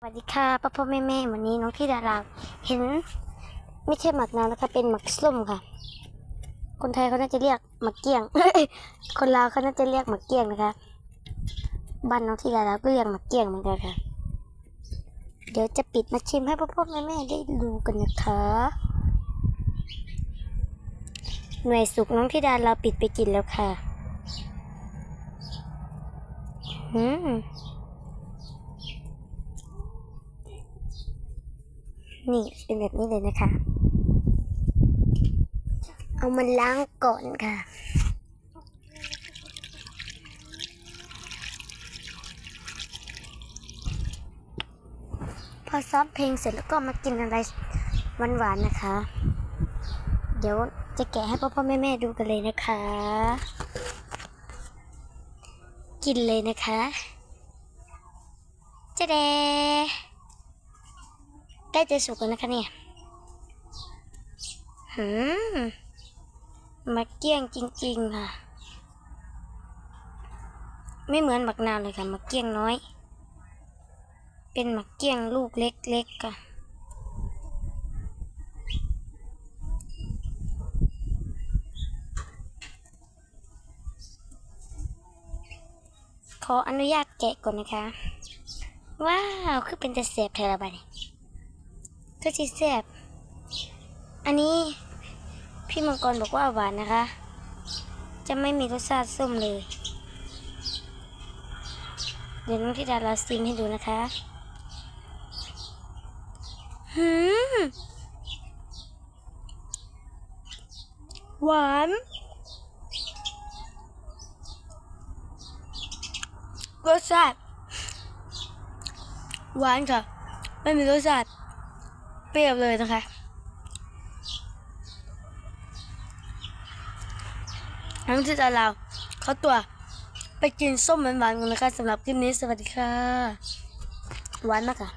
สวัสดีค่ะพ่อพ่อแม่แม่วันนี้น้องที่ดาราเห็นไม่ใช่หมักนาวนะคะเป็นหมักส้มค่ะ คนไทยเขาน่าจะเรียกหมักเกี้ยง คนลาวเขาน่าจะเรียกหมักเกี้ยงนะคะบ้านน้องที่ดาราก็เรียกหมักเกี้ยงเหมือนกันค่ะ เดี๋ยวจะปิดมาชิมให้พ่อพ่อแม่แม่ได้ดูกันนะคะหน่วยสุกน้องที่ดาราปิดไปกินแล้วค่ะอืม นี่เป็นแบบนี้เลยนะคะ เอามันล้างก่อนค่ะ พอซ้อมเพลงเสร็จแล้วก็มากินอะไรหวานๆนะคะ เดี๋ยวจะแกะให้พ่อพ่อแม่แม่ๆดูกันเลยนะคะ กินเลยนะคะจะเดใก ล้จะสุกแล้วนะคะเนี่ยหืมมาเกี้ยงจริง ๆ ค่ะ ไม่เหมือนหมักนาวเลยค่ะหมักเกี้ยงน้อย เป็นหมักเกี้ยงลูกเล็กๆค่ะขออนุญาตแกะก่อนนะคะ ว้าว คือเป็นจะเสียบเทระบานี่ ก็ชีแซ่บอันนี้พี่มังกรบอกว่าหวานนะคะ จะไม่มีรสชาติส้มเลย เดี๋ยวน้องธิดาเราซิมให้ดูนะคะหืมหวานรสชาติหวานค่ะ ไม่มีรสชาติ เปรี้ยวเลยนะคะ น้งที่จะเราเขาตัวไปกินส้มหวานๆกันนะคะสำหรับคลิปนี้สวัสดีค่ะหวานมากค่ะ